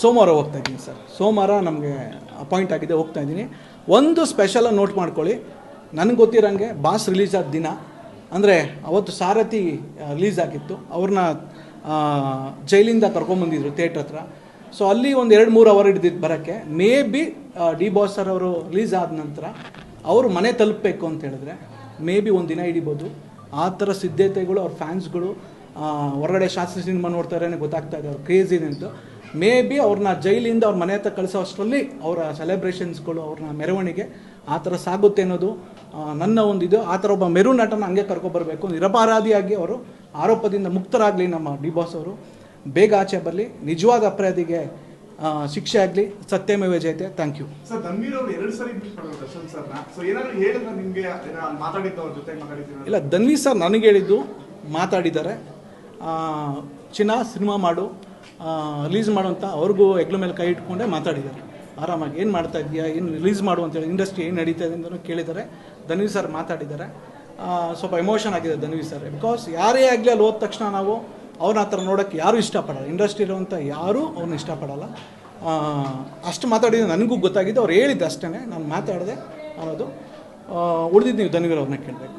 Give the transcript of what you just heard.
ಸೋಮವಾರ ಹೋಗ್ತಾ ಇದ್ದೀನಿ ಸರ್. ಸೋಮವಾರ ನಮಗೆ ಅಪಾಯಿಂಟ್ ಆಗಿದೆ, ಹೋಗ್ತಾ ಇದ್ದೀನಿ. ಒಂದು ಸ್ಪೆಷಲ್ ನೋಟ್ ಮಾಡ್ಕೊಳ್ಳಿ. ನನಗೆ ಗೊತ್ತಿರೋಂಗೆ ಬಾಸ್ ರಿಲೀಸ್ ಆದ ದಿನ, ಅಂದರೆ ಅವತ್ತು ಸಾರಥಿ ರಿಲೀಸ್ ಆಗಿತ್ತು. ಅವ್ರನ್ನ ಜೈಲಿಂದ ಕರ್ಕೊಂಬಂದಿದ್ರು ಥಿಯೇಟ್ರ್ ಹತ್ರ. ಸೊ ಅಲ್ಲಿ ಒಂದು ಎರಡು ಮೂರು ಅವರ್ ಹಿಡಿದಿದ್ದು ಬರೋಕ್ಕೆ may be D boss sir ಅವರು ರಿಲೀಸ್ ಆದ ನಂತರ ಅವರು ಮನೆ ತಲುಪಬೇಕು ಅಂತ ಹೇಳಿದ್ರೆ ಮೇ ಬಿ ಒಂದು ದಿನ ಹಿಡಿಬೋದು. ಆ ಥರ ಸಿದ್ಧತೆಗಳು ಅವ್ರ ಫ್ಯಾನ್ಸ್ಗಳು ಹೊರಗಡೆ ಶಾಸ್ತ್ರ ಸಿನಿಮಾ ನೋಡ್ತಾರೆ ಗೊತ್ತಾಗ್ತಾ ಇದೆ ಅವ್ರ ಕ್ರೇಜ್ ಇದೆ ಅಂತ. ಮೇ ಬಿ ಅವ್ರನ್ನ ಜೈಲಿಂದ ಅವ್ರ ಮನೆ ಹತ್ರ ಕಳಿಸೋ ಅಷ್ಟರಲ್ಲಿ ಅವರ ಸೆಲೆಬ್ರೇಷನ್ಸ್ಗಳು ಅವ್ರನ್ನ ಮೆರವಣಿಗೆ ಆ ಥರ ಸಾಗುತ್ತೆ ಅನ್ನೋದು ನನ್ನ ಒಂದು ಇದು. ಆ ಥರ ಒಬ್ಬ ಮೆರು ನಟನ ಹಂಗೆ ಕರ್ಕೊಬರ್ಬೇಕು. ನಿರಪರಾಧಿಯಾಗಿ ಅವರು ಆರೋಪದಿಂದ ಮುಕ್ತರಾಗಲಿ ನಮ್ಮ ಡಿ ಬಾಸ್ ಅವರು. ಬೇಗ ಆಚೆ ಬರಲಿ. ನಿಜವಾದ ಅಪರಾಧಿಗೆ ಶಿಕ್ಷೆ ಆಗಲಿ. ಸತ್ಯಮೇವ ಜಯತೆ ಥ್ಯಾಂಕ್ ಯು ಸರ್ ಧನ್ವೀರ್ ಅವರು ಎರಡು ಸರಿ ಮೀಟ್ ಮಾಡಿದ್ರು ದರ್ಶನ್ ಸರ್ನ. ಸೊ ಏನಾದ್ರು ಹೇಳಿದ್ರೆ ನಿಮಗೆ ಮಾತಾಡಿದ್ದು ಅವ್ರ ಜೊತೆ ಮಾತಾಡಿದ್ದೀರಾ ಇಲ್ಲ ಧನ್ವಿ ಸರ್ ನನಗೆ ಹೇಳಿದ್ದು ಮಾತಾಡಿದ್ದಾರೆ. ಚಿನ್ನ ಸಿನಿಮಾ ಮಾಡು ರಿಲೀಸ್ ಮಾಡು ಅಂತ ಅವ್ರಿಗೂ ಹೆಗ್ಲ ಮೇಲೆ ಕೈ ಇಟ್ಕೊಂಡೆ ಮಾತಾಡಿದ್ದಾರೆ. ಆರಾಮಾಗಿ ಏನು ಮಾಡ್ತಾ ಇದೆಯಾ ಏನು ರಿಲೀಸ್ ಮಾಡು ಅಂತೇಳಿ ಇಂಡಸ್ಟ್ರಿ ಏನು ನಡೀತಾ ಇದೆ ಅಂತಲೂ ಕೇಳಿದ್ದಾರೆ. ಧನ್ವಿ ಸರ್ ಮಾತಾಡಿದ್ದಾರೆ. ಸ್ವಲ್ಪ ಎಮೋಷನ್ ಆಗಿದೆ ಧನ್ವಿ ಸರ್ ಬಿಕಾಸ್ ಯಾರೇ ಆಗಲಿ ಅಲ್ಲಿ ಹೋದ ತಕ್ಷಣ ನಾವು ಅವ್ರನ್ನ ಆ ಥರ ನೋಡೋಕ್ಕೆ ಯಾರೂ ಇಷ್ಟಪಡಲ್ಲ. ಇಂಡಸ್ಟ್ರಿ ಇರುವಂಥ ಯಾರೂ ಅವ್ರನ್ನ ಇಷ್ಟಪಡಲ್ಲ. ಅಷ್ಟು ಮಾತಾಡಿದ್ದು ನನಗೂ ಗೊತ್ತಾಗಿದ್ದು ಅವ್ರು ಹೇಳಿದ್ದು ಅಷ್ಟೇ ನಾನು ಮಾತಾಡಿದೆ ಅನ್ನೋದು. ಉಳಿದಿದ್ದು ನೀವು ಧನ್ವೀರ್ ಅವ್ರನ್ನ ಕೇಳಬೇಕು.